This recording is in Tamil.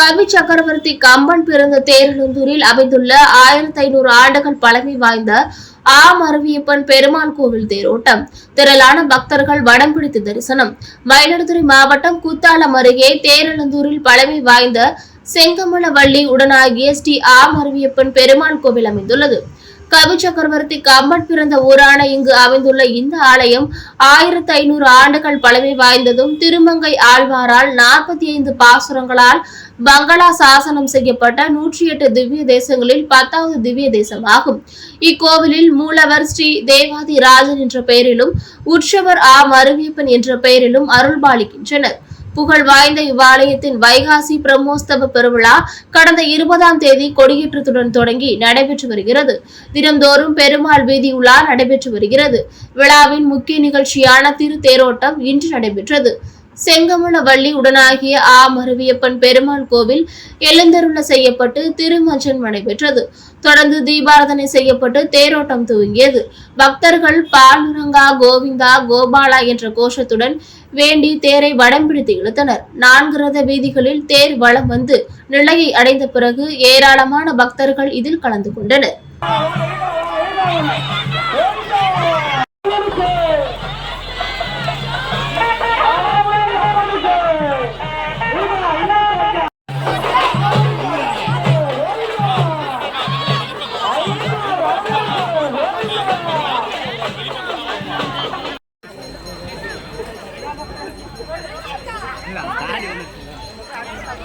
கவி சக்கரவர்த்தி கம்பன் பிறந்த தேரலந்தூரில் அமைந்துள்ள ஆயிரத்தி ஐநூறு ஆண்டுகள் பழமை வாய்ந்த ஆம் அருவியப்பன் பெருமாள் கோவில் தேரோட்டம். திரளான பக்தர்கள் வடம் பிடித்து தரிசனம். மயிலாடுதுறை மாவட்டம் குத்தாலம் அருகே தேரலந்தூரில் பழமை வாய்ந்த செங்கமலவள்ளி உடனாகிய ஸ்ரீ ஆம் அருவியப்பன் பெருமாள் கோவில் அமைந்துள்ளது. கவி சக்கரவர்த்தி கம்பன் பிறந்த ஊரான இங்கு அமைந்துள்ள இந்த ஆலயம் ஆயிரத்தி ஐநூறு ஆண்டுகள் பழமை வாய்ந்ததும் திருமங்கை ஆழ்வாரால் நாற்பத்தி ஐந்து பாசுரங்களால் பங்களா சாசனம் செய்யப்பட்ட நூற்றி எட்டு திவ்ய தேசங்களில் பத்தாவது திவ்ய தேசமாகும் இக்கோவிலில் மூலவர் ஸ்ரீ தேவாதி ராஜன் என்ற பெயரிலும் உற்சவர் ஆ மருவியப்பன் என்ற பெயரிலும் அருள்பாலிக்கின்றனர். புகழ் வாய்ந்த இவ்வாலயத்தின் வைகாசி பிரம்மோஸ்தவ பெருவிழா கடந்த இருபதாம் தேதி கொடியேற்றத்துடன் தொடங்கி நடைபெற்று வருகிறது. தினம்தோறும் பெருமாள் வீதி உலா நடைபெற்று வருகிறது. விழாவின் முக்கிய நிகழ்ச்சியான திரு தேரோட்டம் இன்று நடைபெற்றது. செங்கமலவள்ளி உடனாகிய ஆ. மருவியப்பன் பெருமாள் கோவில் எழுந்தருள செய்யப்பட்டு திருமஞ்சன் நடைபெற்றது தொடர்ந்து தீபாரதனை செய்யப்பட்டு தேரோட்டம் துவங்கியது. பக்தர்கள் பாலுரங்கா கோவிந்தா கோபாலா என்ற கோஷத்துடன் வேண்டி தேரை வடம் பிடித்து இழுத்தனர். நான்கு ரத வீதிகளில் தேர் வலம் வந்து நிலையை அடைந்த பிறகு ஏராளமான பக்தர்கள் இதில் கலந்து கொண்டனர். 嗯好的好的？